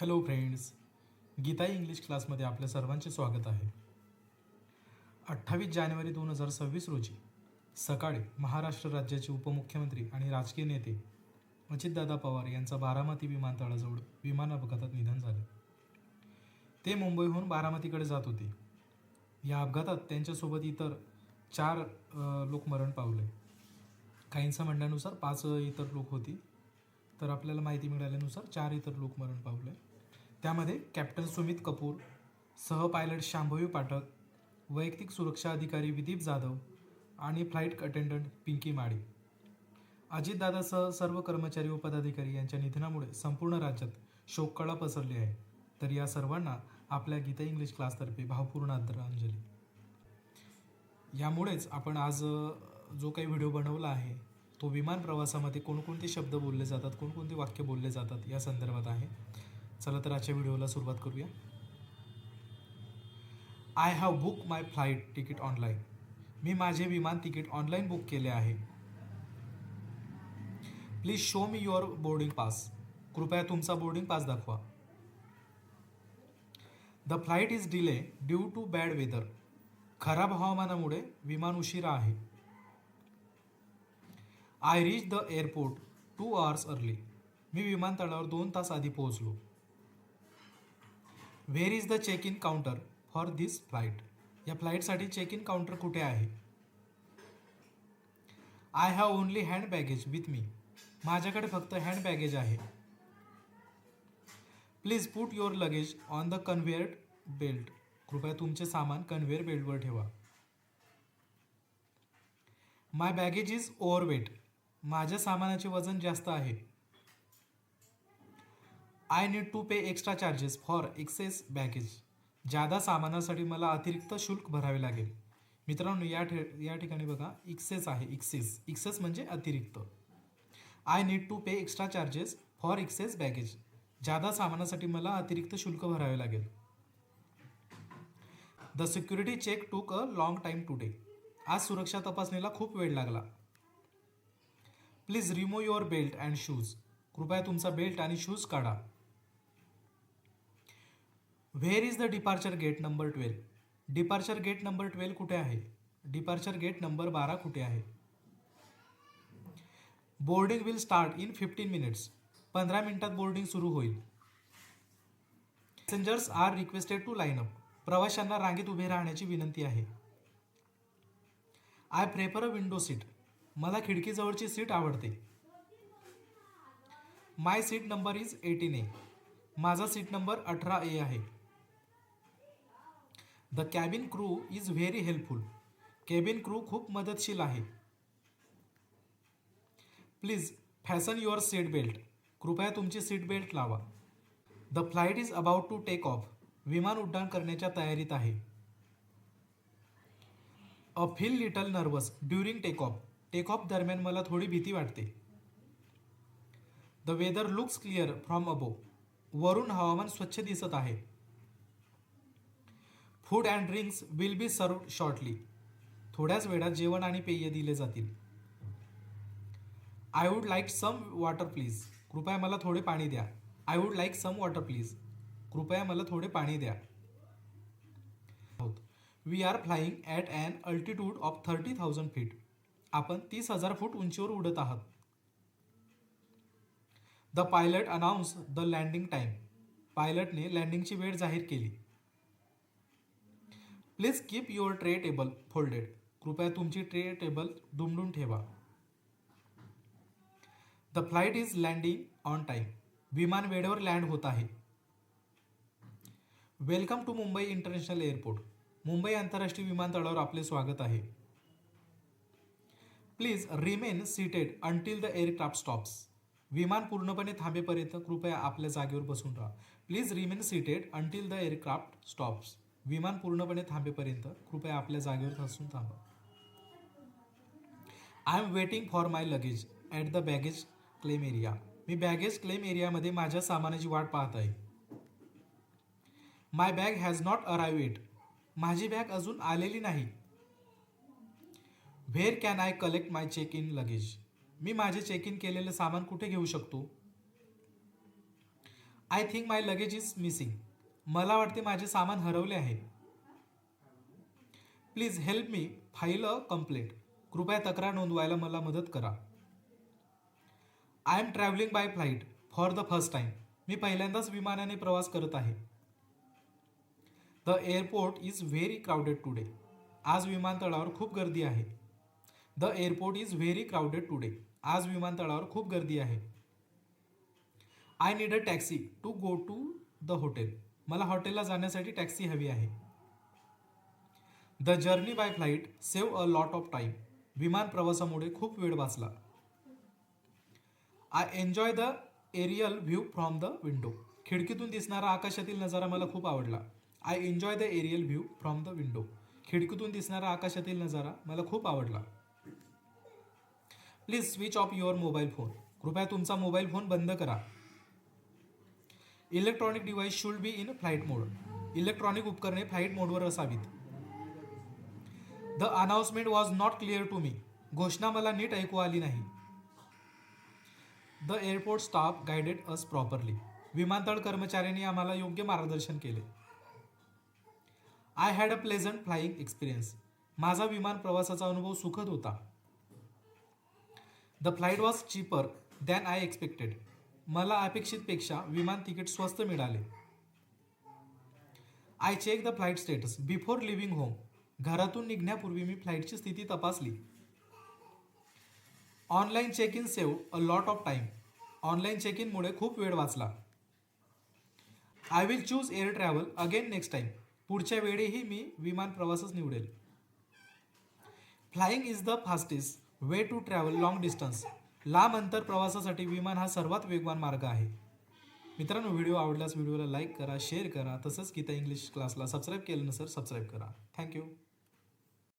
Hello friends Gita English क्लासमध्ये आपल्या सर्वांचे स्वागत आहे. अठ्ठावीस जानेवारी दोन हजार सव्वीस रोजी सकाळी महाराष्ट्र राज्याचे उपमुख्यमंत्री आणि राजकीय नेते अजितदादा पवार यांचा बारामती विमानतळाजवळ विमान अपघातात निधन झाले. ते मुंबईहून बारामतीकडे जात होते. या अपघातात त्यांच्यासोबत इतर चार लोक मरण पावले. काहींच्या म्हणण्यानुसार पाच इतर लोक होती तर आपल्याला माहिती मिळाल्यानुसार चार इतर लोक मरण पावले. त्यामध्ये कॅप्टन सुमित कपूर सह पायलट शांभवी पाठक वैयक्तिक सुरक्षा अधिकारी विदीप जाधव आणि फ्लाईट अटेंडंट पिंकी माळी. अजितदादासह सर्व कर्मचारी व पदाधिकारी यांच्या निधनामुळे संपूर्ण राज्यात शोककळा पसरली आहे. तर या सर्वांना आपल्या गीता इंग्लिश क्लासतर्फे भावपूर्ण आदरांजली. यामुळेच आपण आज जो काही व्हिडिओ बनवला आहे तो विमान प्रवासामध्ये कोणकोणते शब्द बोलले जातात कोणकोणते वाक्य बोलले जातात या संदर्भात आहे. चला तर आजच्या व्हिडिओला सुरुवात करूया. I have book my flight ticket online मी माझे विमान तिकीट ऑनलाईन बुक केले आहे. Please show me your boarding pass कृपया तुमचा बोर्डिंग पास दाखवा. The flight is delay due to bad weather खराब हवामानामुळे विमान उशिरा आहे. I reach the airport two hours early मी विमानतळावर दोन तास आधी पोहोचलो. Where is the check in counter for this flight या फ्लाईटसाठी चेक इन काउंटर कुठे आहे? I have only hand baggage with me माझ्याकडे फक्त हँड बॅगेज आहे. Please put your luggage on the conveyor belt कृपया तुमचे सामान कन्व्हेअर बेल्टवर ठेवा. माय बॅगेज इज ओव्हरवेट माझ्या सामानाचे वजन जास्त आहे. I need to pay extra charges for excess baggage जादा सामानासाठी मला अतिरिक्त शुल्क भरावे लागेल. मित्रांनो या ठे या ठिकाणी बघा एक्सेस आहे एक्सेस एक्सेस म्हणजे अतिरिक्त. I need to pay extra charges for excess baggage जादा सामानासाठी मला अतिरिक्त शुल्क भरावे लागेल. द सिक्युरिटी चेक टूक अ लॉंग टाईम टुडे आज सुरक्षा तपासणीला खूप वेळ लागला. Please remove your belt and shoes कृपया तुमचा बेल्ट आणि शूज काढा. Where is the departure gate number twelve departure gate number twelve कुठे आहे? डिपार्चर गेट नंबर बारा कुठे आहे? Boarding will start in fifteen minutes पंधरा मिनिटात बोर्डिंग सुरू होईल. Passengers are requested to line up प्रवाशांना रांगेत उभे राहण्याची विनंती आहे. I prefer a window seat मला खिडकीजवळची सीट आवडते. My seat number is eighteen A माझा सीट नंबर अठरा ए आहे. The cabin crew is very helpful cabin crew खूप मदतशील आहे. Please fasten your seat belt कृपया तुमची सीट बेल्ट लावा. The flight is about to take off विमान उड्डाण करण्याच्या तयारीत आहे. A feel little nervous during take off take off दरम्यान मला थोडी भीती वाटते. The weather looks clear from above वरून हवामान स्वच्छ दिसत आहे. Food and drinks will be serve shortly थोड्याच वेळात जेवण आणि पेय दिले जातील. I would like some water please कृपया मला थोडे पाणी द्या. I would like some water please कृपया मला थोडे पाणी द्या. We are flying at an altitude of thirty thousand feet आपण तीस हजार फूट उंचीवर उडत आहात. The pilot announce the landing time पायलटने लँडिंगची वेळ जाहीर केली. Please keep your tray table folded कृपया तुमची ट्रे टेबल दुमडून ठेवा. The flight is landing on time विमान वेळेवर लँड होत आहे. Welcome to Mumbai international airport Mumbai आंतरराष्ट्रीय विमानतळावर आपले स्वागत आहे. Please remain seated until the aircraft stops विमान पूर्णपणे थांबेपर्यंत कृपया आपल्या जागेवर बसून राहा. Please remain seated until the aircraft stops विमान पूर्णपणे थांबेपर्यंत कृपया आपल्या जागेवर बसून थांबा. I am waiting for my luggage at the baggage claim area me baggage claim एरियामध्ये माझ्या सामानाची वाट पाहत आहे. My bag has not arrive yet माझी बॅग अजून आलेली नाही. Where can I collect my check in luggage मी माझे चेक इन केलेले सामान कुठे घेऊ शकतो? I think my luggage is missing मला वाटते माझे सामान हरवले आहे. Please help me file a complaint कृपया तक्रार नोंदवायला मला मदत करा. I am travelling by flight for the first time मी पहिल्यांदाच विमानाने प्रवास करत आहे. The airport is very crowded today आज विमानतळावर खूप गर्दी आहे. The airport is very crowded today आज विमानतळावर खूप गर्दी आहे. I need a taxi to go to the hotel मला हॉटेलला जाण्यासाठी टॅक्सी हवी आहे. The journey by flight save a lot of time विमान प्रवासामुळे खूप वेळ वाचला. I enjoy the aerial view from the window खिडकीतून दिसणारा आकाशातील नजारा मला खूप आवडला. I enjoy the aerial view from the window खिडकीतून दिसणारा आकाशातील नजारा मला खूप आवडला. Please switch off your mobile phone कृपया तुमचा मोबाईल फोन बंद करा. Electronic device should be in flight mode. Electronic उपकरणे फ्लाईट मोडवर असावीत. The announcement was not clear to me. घोषणा मला नीट ऐकू आली नाही. The airport staff guided us properly. विमानतळ कर्मचाऱ्यांनी आम्हाला योग्य मार्गदर्शन केले. I had a pleasant flying experience माझा विमान प्रवासाचा अनुभव सुखद होता. The flight was cheaper than I expected मला अपेक्षितपेक्षा विमान तिकीट स्वस्त मिळाले. I check the flight status before leaving home घरातून निघण्यापूर्वी मी फ्लाईटची स्थिती तपासली. Online check in save a lot of time online check इनमुळे खूप वेळ वाचला. I will choose air travel again next time पुढच्या वेळीही मी विमान प्रवासच निवडेल. Flying is the fastest way to travel long distance लांब अंतर प्रवासासाठी विमान हा सर्वात वेगवान मार्ग आहे. मित्रांनो व्हिडिओ आवडल्यास व्हिडिओला लाईक करा शेअर करा. तसंच गीता इंग्लिश क्लासला सबस्क्राईब केलं नसेल सबस्क्राईब करा. थँक्यू.